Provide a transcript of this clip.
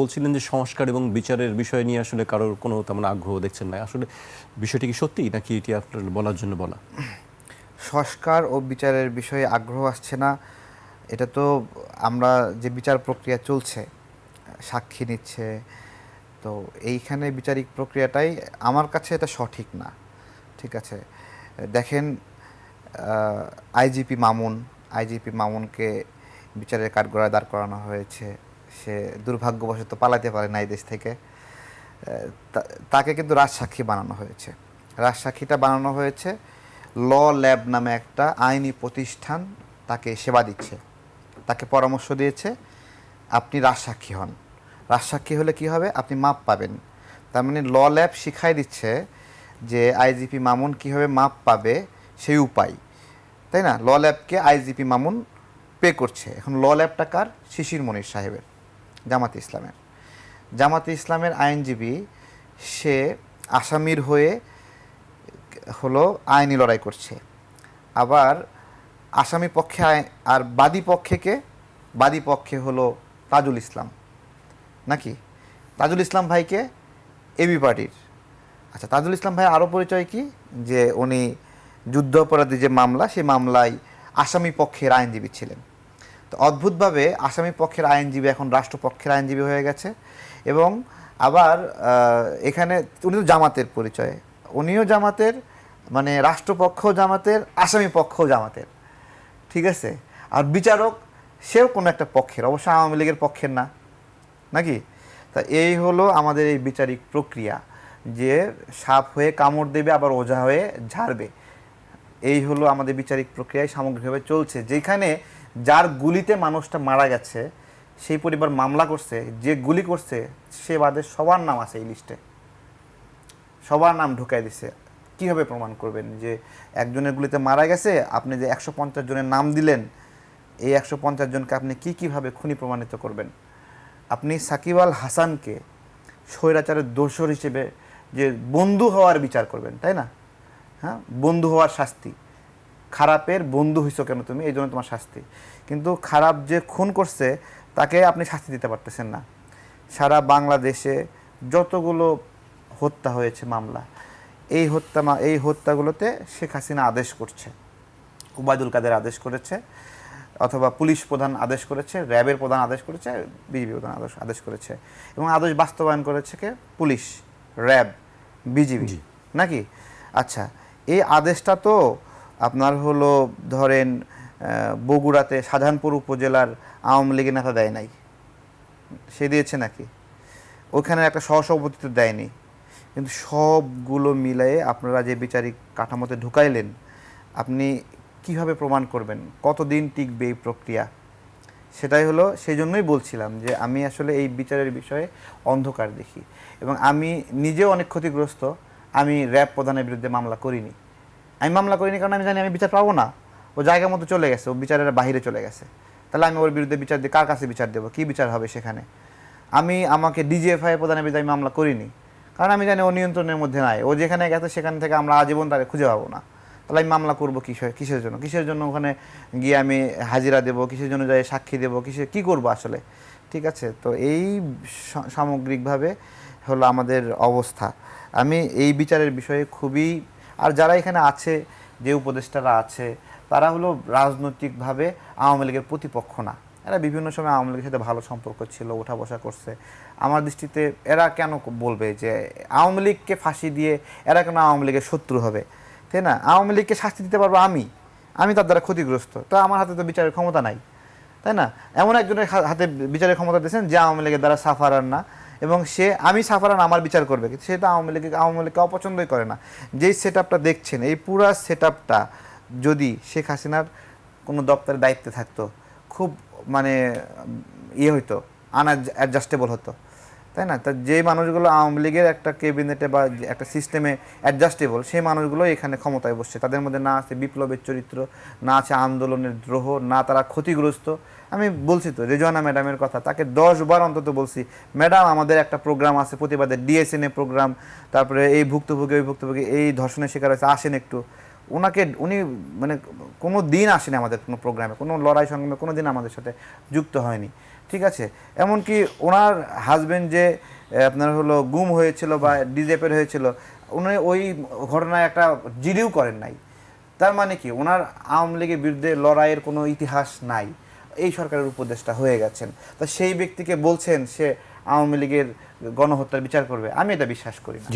বলছিলেন যে সংস্কার এবং বিচারের বিষয় নিয়ে আসলে কারোর কোনো তেমন আগ্রহ দেখছেন না। আসলে বিষয়টি কি সত্যি নাকি এটি আপনার বলার জন্য বলা? সংস্কার ও বিচারের বিষয়ে আগ্রহ আসছে না। এটা তো আমরা যে বিচার প্রক্রিয়া চলছে, সাক্ষী নিচ্ছে, তো এইখানে বিচারিক প্রক্রিয়াটাই আমার কাছে এটা সঠিক না। ঠিক আছে? দেখেন আইজিপি মামুন, আইজিপি মামুনকে বিচারের কাঠগড়ায় দাঁড় করানো হয়েছে। সে দুর্ভাগ্যবশত পালাতে পারে না এই দেশ থেকে। তাকে কিন্তু রাজসাক্ষী বানানো হয়েছে। রাজসাক্ষীটা বানানো হয়েছে। ল ল্যাব নামে একটা আইনি প্রতিষ্ঠান তাকে সেবা দিচ্ছে। তাকে পরামর্শ দিয়েছে, আপনি রাজসাক্ষী হন। রাজসাক্ষী হলে কি হবে? আপনি মাপ পাবেন। তার মানে ল ল্যাব শিখাই দিচ্ছে যে আইজিপি মামুন কীভাবে মাপ পাবে সেই উপায়। তাই না? ল ল্যাবকে আইজিপি মামুন পে করছে। এখন ল ল্যাবটা কার? শিশির মনির সাহেবের। জামাতে ইসলামের। জামাতে ইসলামের আইনজীবী, সে আসামির হয়ে হলো আইনি লড়াই করছে। আবার আসামি পক্ষে আর বাদী পক্ষেকে, বাদী পক্ষে হলো তাজুল ইসলাম। নাকি? তাজুল ইসলাম ভাইকে এবি পার্টির। আচ্ছা তাজুল ইসলাম ভাই আরও পরিচয় কি? যে উনি যুদ্ধ অপরাধী যে মামলা সেই মামলায় আসামি পক্ষের আইনজীবী ছিলেন। তো অদ্ভুতভাবে আসামি পক্ষের আইনজীবী এখন রাষ্ট্রপক্ষের আইনজীবী হয়ে গেছে এবং আবার এখানে উনি তো জামাতের পরিচয়ে। উনিও জামাতের মানে রাষ্ট্রপক্ষ জামাতের, আসামি পক্ষ জামাতের। ঠিক আছে? আর বিচারক, সেও কোনো একটা পক্ষের, অবশ্য আওয়ামী লীগের পক্ষের না। নাকি? তা এই হলো আমাদের এই বিচারিক প্রক্রিয়া, যে সাপ হয়ে কামড় দেবে, আবার ওঝা হয়ে ঝাড়বে। এই হলো আমাদের বিচারিক প্রক্রিয়ায় সামগ্রিকভাবে চলছে। যেখানে যার গুলিতে মানুষটা মারা গেছে, সেই পরিবার মামলা করছে, যে গুলি করছে, সে বাদে সবার নাম আছে এই লিস্টে সবার নাম ঢুকাই দিছে। কীভাবে প্রমাণ করবেন যে একজনের গুলিতে মারা গেছে, আপনি যে একশো পঞ্চাশ জনের নাম দিলেন, এই একশো পঞ্চাশ জনকে আপনি কি কীভাবে খুনি প্রমাণিত করবেন? আপনি সাকিব আল হাসানকে স্বৈরাচারের দোষর হিসেবে যে বন্ধু হওয়ার বিচার করবেন, তাই না? হ্যাঁ? বন্ধু হওয়ার শাস্তি। খারাপের বন্ধু হইছো কেন তুমি? এই জন্য তোমার শাস্তি। কিন্তু খারাপ যে খুন করছে তাকে আপনি শাস্তি দিতে পারতেছেন না। সারা বাংলাদেশে যতগুলো হত্যা হয়েছে মামলা এই হত্যা এই হত্যাগুলোতে শেখ হাসিনা আদেশ করছে। উবায়দুল কাদের আদেশ করেছে অথবা পুলিশ প্রধান আদেশ করেছে র্যাবের প্রধান আদেশ করেছে বিজিবি প্রধান আদেশ আদেশ করেছে। এবং আদেশ বাস্তবায়ন করেছে কে? Police RAB BGB. নাকি? আচ্ছা এই আদেশটা তো আপনার হলো ধরেন বগুড়াতে শাহজাহানপুর উপজেলার আওয়ামী লীগের নেতা দেয় নাই। সে দিয়েছে নাকি? ওখানে একটা সহসভাপতি তো দেয়নি। কিন্তু সবগুলো মিলিয়ে আপনারা যে বিচারিক কাঠামোতে ঢুকাইলেন, আপনি কীভাবে প্রমাণ করবেন? কতদিন টিকবে এই প্রক্রিয়া? সেটাই হলো, সেই জন্যই বলছিলাম যে আমি আসলে এই বিচারের বিষয়ে অন্ধকার দেখি। এবং আমি নিজেও অনেক ক্ষতিগ্রস্ত আমি র্যাব প্রধানের বিরুদ্ধে মামলা করিনি। আমি মামলা করিনি কারণ আমি জানি আমি বিচার পাবো না। ও জায়গা মতো চলে গেছে, ও বিচারের বাইরে চলে গেছে। তাহলে আমি ওর বিরুদ্ধে বিচার দিয়ে কার কাছে বিচার দেবো? কী বিচার হবে সেখানে? আমি, আমাকে ডিজিএফআই প্রধানের বিরুদ্ধে আমি মামলা করিনি। কারণ আমি জানি ও নিয়ন্ত্রণের মধ্যে নাই। ও যেখানে গেছে সেখান থেকে আমরা আজীবন তাকে খুঁজে পাবো না। তাহলে আমি মামলা করব কিসের কিসের জন্য? কিসের জন্য ওখানে গিয়ে আমি হাজিরা দেবো? কিসের জন্য যাই সাক্ষী দেবো? কিসের কী করব আসলে? ঠিক আছে, তো এই সামগ্রিকভাবে হলো আমাদের অবস্থা। আমি এই বিচারের বিষয়ে খুবই, আর যারা এখানে আছে, যে উপদেষ্টারা আছে, তারা হলো রাজনৈতিকভাবে আওয়ামী লীগের প্রতিপক্ষ না। এরা বিভিন্ন সময় আওয়ামী লীগের সাথে ভালো সম্পর্ক ছিল, ওঠা বসা করছে। আমার দৃষ্টিতে এরা কেন বলবে যে আওয়ামী লীগকে ফাঁসি দিয়ে এরা কেন আওয়ামী লীগের শত্রু হবে? তাই না? আওয়ামী লীগকে শাস্তি দিতে পারব আমি। আমি তার দ্বারা ক্ষতিগ্রস্ত। তো আমার হাতে তো বিচারের ক্ষমতা নাই। তাই না? এমন একজনের হাতে বিচারের ক্ষমতা দিয়েছেন যে আওয়ামী লীগের দ্বারা সাফারার না। এবং সে, আমি সাফারান আমার বিচার করবে, কিন্তু সে তো আওয়ামী লীগ আওয়ামী লীগকে অপছন্দই করে না। যেই সেট দেখছেন, এই পুরা সেট যদি শেখ হাসিনার কোনো দপ্তরের দায়িত্বে থাকতো, খুব মানে ইয়ে হইতো আনা অ্যাডজাস্টেবল হতো। তাই না? তা যে মানুষগুলো আওয়ামী লীগের একটা ক্যাবিনেটে বা একটা সিস্টেমে অ্যাডজাস্টেবল সেই মানুষগুলো এখানে ক্ষমতায় বসছে। তাদের মধ্যে না আছে বিপ্লবের চরিত্র, না আছে আন্দোলনের দ্রোহ, না তারা ক্ষতিগ্রস্ত। আমি বলছি তো, রেজওয়ানা ম্যাডামের কথা, তাকে দশ বার অন্তত বলছি, ম্যাডাম, আমাদের একটা প্রোগ্রাম আছে প্রতিবাদের ডিএসএনএ প্রোগ্রাম তারপরে এই ভুক্তভোগী, ওই ভুক্তভোগী, এই ধর্ষণের শিকার হয়েছে, আসেন একটু। ওনাকে, উনি মানে কোনো দিন আসেনি আমাদের কোনো প্রোগ্রামে কোনো লড়াই সংগ্রামে কোনো দিন আমাদের সাথে যুক্ত হয়নি, ঠিক আছে? এমনকি ওনার হাজবেন্ড যে আপনার হলো গুম হয়েছিল বা ডিজেপের হয়েছিল, উনি ওই ঘটনায় একটা জিডিও করেন নাই। তার মানে কি? ওনার আওয়ামী লীগের বিরুদ্ধে লড়াইয়ের কোনো ইতিহাস নাই। এই সরকারের উপদেষ্টা হয়ে গেছেন। তা সেই ব্যক্তিকে বলছেন সে আওয়ামী লীগের গণহত্যার বিচার করবে। আমি এটা বিশ্বাস করি না।